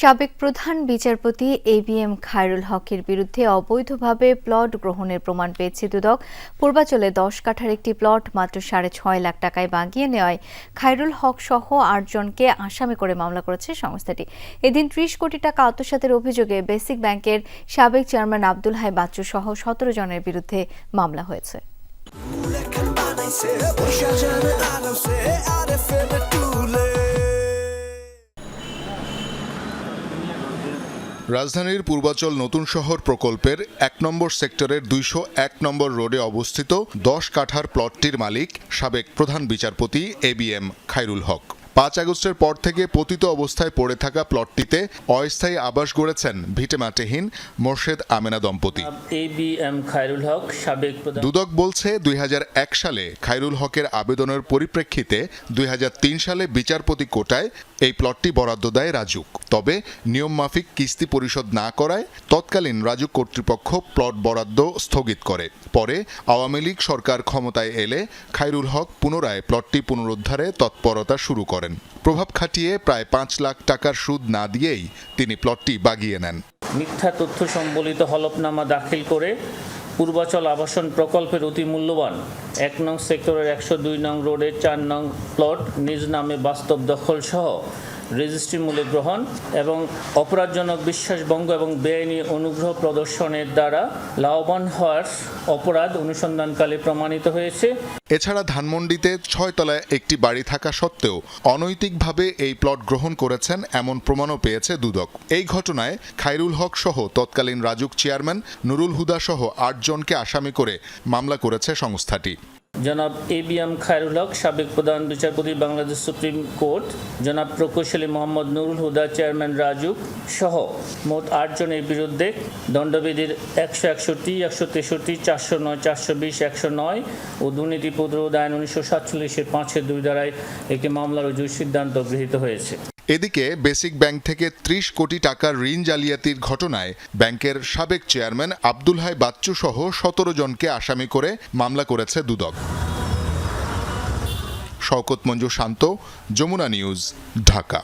সাবেক প্রধান বিচারপতি এ বি এম খায়রুল হকের বিরুদ্ধে অবৈধভাবে প্লট গ্রহণের প্রমাণ পেয়েছে দুদক। পূর্বাচলে দশ কাঠার একটি প্লট মাত্র সাড়ে ছয় লাখ টাকায় বাগিয়ে নেওয়ায় খায়রুল হক সহ আটজনকে আসামি করে মামলা করেছে সংস্থাটি। এদিন ত্রিশ কোটি টাকা আত্মসাতের অভিযোগে বেসিক ব্যাংকের সাবেক চেয়ারম্যান আব্দুল হাই বাচ্চু সহ সতেরো জনের বিরুদ্ধে মামলা হয়েছে। রাজধানীর পূর্বাচল নতুন শহর প্রকল্পের এক নম্বর সেক্টরের দুইশো এক নম্বর রোডে অবস্থিত দশ কাঠার প্লটটির মালিক সাবেক প্রধান বিচারপতি A B M Khairul Haque. পাঁচ আগস্টের পর থেকে পতিত অবস্থায় পড়ে থাকা প্লটটিতে অস্থায়ী আবাস গড়েছেন ভিটেমাটেহীন মোর্শেদ আমেনা দম্পতি। খায়রুল হক সাবেক দুদক বলছে দুই হাজার এক সালে খায়রুল হকের আবেদনের পরিপ্রেক্ষিতে দুই হাজার তিন সালে বিচারপতি কোটায় এই প্লটটি বরাদ্দ দেয় রাজুক। তবে নিয়ম মাফিক কিস্তি পরিশোধ না করায় তৎকালীন রাজুক কর্তৃপক্ষ প্লট বরাদ্দ স্থগিত করে। পরে আওয়ামী লীগ সরকার ক্ষমতায় এলে খায়রুল হক পুনরায় প্লটটি পুনরুদ্ধারে তৎপরতা শুরু করেন। প্রভাব খাটিয়ে প্রায় পাঁচ লাখ টাকার সুদ না দিয়েই তিনি প্লটটি বাগিয়ে নেন। মিথ্যা তথ্য সম্বলিত হলফনামা দাখিল করে পূর্বাচল আবাসন প্রকল্পের অতি মূল্যবান এক নং সেক্টরের একশো দুই নং রোডের চার নং প্লট নিজ নামে বাস্তব দখল সহ রেজিস্ট্রি মূল্যে গ্রহণ এবং অপরাধজনক বিশ্বাসভঙ্গ এবং বেআইনি অনুগ্রহ প্রদর্শনের দ্বারা লাভবান হওয়ার অপরাধ অনুসন্ধানকালে প্রমাণিত হয়েছে। এছাড়া ধানমন্ডিতে ছয়তলায় একটি বাড়ি থাকা সত্ত্বেও অনৈতিকভাবে এই প্লট গ্রহণ করেছেন এমন প্রমাণও পেয়েছে দুদক। এই ঘটনায় খাইরুল হক সহ তৎকালীন রাজুক চেয়ারম্যান নুরুল হুদা সহ আটজনকে আসামি করে মামলা করেছে সংস্থাটি। জনাব A B M Khairul Haque, সাবেক প্রধান বিচারপতি বাংলাদেশ সুপ্রিম কোর্ট, জনাব প্রকৌশলী মোহাম্মদ নুরুল হুদা, চেয়ারম্যান রাজু সহ মোট আটজনের বিরুদ্ধে দণ্ডবিধির একশো একষট্টি, একশো তেষট্টি, চারশো নয়, চারশো বিশ, একশো নয় ও দুর্নীতি প্রতিরোধ আইন উনিশশো সাতচল্লিশের পাঁচের দুই দ্বারায় একটি মামলা রুজুর সিদ্ধান্ত গৃহীত হয়েছে। এদিকে বেসিক ব্যাংক থেকে ত্রিশ কোটি টাকার ঋণ জালিয়াতির ঘটনায় ব্যাংকের সাবেক চেয়ারম্যান আব্দুল হাই বাচ্চু সহ সতেরো জনকে আসামি করে মামলা করেছে দুদক। শওকত মঞ্জু শান্ত, যমুনা নিউজ, ঢাকা।